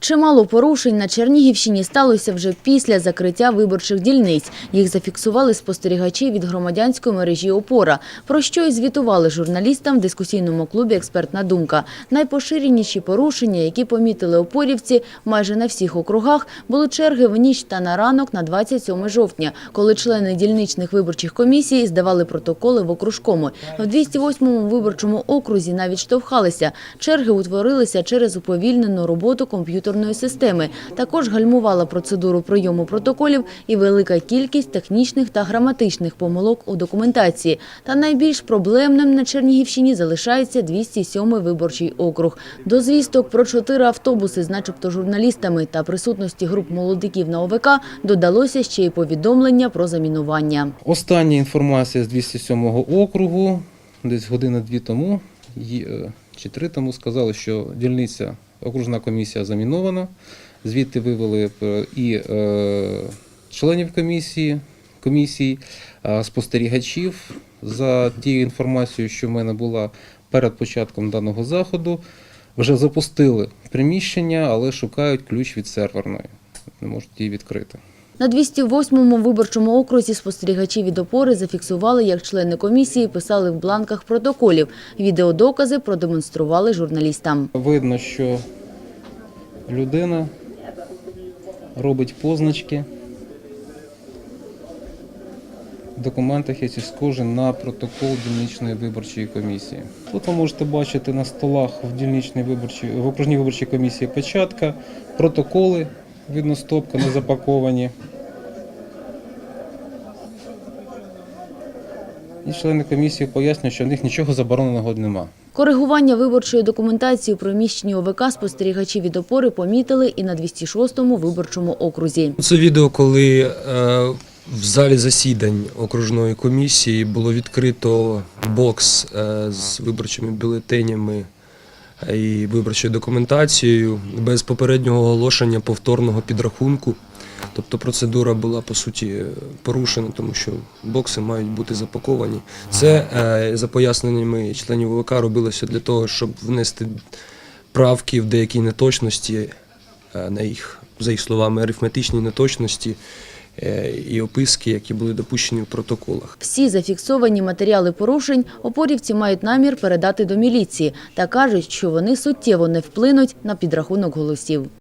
Чимало порушень на Чернігівщині сталося вже після закриття виборчих дільниць. Їх зафіксували спостерігачі від громадянської мережі «Опора», про що і звітували журналістам в дискусійному клубі «Експертна думка». Найпоширеніші порушення, які помітили опорівці майже на всіх округах, були черги в ніч та на ранок на 27 жовтня, коли члени дільничних виборчих комісій здавали протоколи в окружкому. В 208-му виборчому окрузі навіть штовхалися. Черги утворилися через уповільнену роботу комп'ютерної системи. Також гальмувала процедуру прийому протоколів і велика кількість технічних та граматичних помилок у документації. Та найбільш проблемним на Чернігівщині залишається 207-й виборчий округ. До звісток про чотири автобуси з начебто журналістами та присутності груп молодиків на ОВК додалося ще й повідомлення про замінування. Остання інформація з 207 округу, десь години-дві тому е, чи три тому сказали, що дільниця, окружна комісія замінована. Звідти вивели е, і е, членів комісії, комісії, е, спостерігачів за тією інформацією, що в мене була перед початком даного заходу. Вже запустили приміщення, але шукають ключ від серверної. Не можуть її відкрити. На 208-му виборчому окрузі спостерігачі від опори зафіксували, як члени комісії писали в бланках протоколів. Відеодокази продемонстрували журналістам. Видно, що людина робить позначки. В документах є схожі на протокол дільничної виборчої комісії. Тут ви можете бачити на столах в дільничній виборчій в окружній виборчій комісії печатка, протоколи, видно, стопка не запаковані. І члени комісії пояснюють, що в них нічого забороненого нема. Коригування виборчої документації у приміщенні ОВК спостерігачі від опори помітили і на 206-му виборчому окрузі. Це відео, коли е, в залі засідань окружної комісії було відкрито бокс е, з виборчими бюлетенями і виборчою документацією без попереднього оголошення повторного підрахунку. Тобто процедура була по суті порушена, тому що бокси мають бути запаковані. Це е, за поясненнями членів ОВК робилося для того, щоб внести правки в деякі неточності е, на їх, за їх словами, арифметичні неточності і описки, які були допущені в протоколах. Всі зафіксовані матеріали порушень опорівці мають намір передати до міліції та кажуть, що вони суттєво не вплинуть на підрахунок голосів.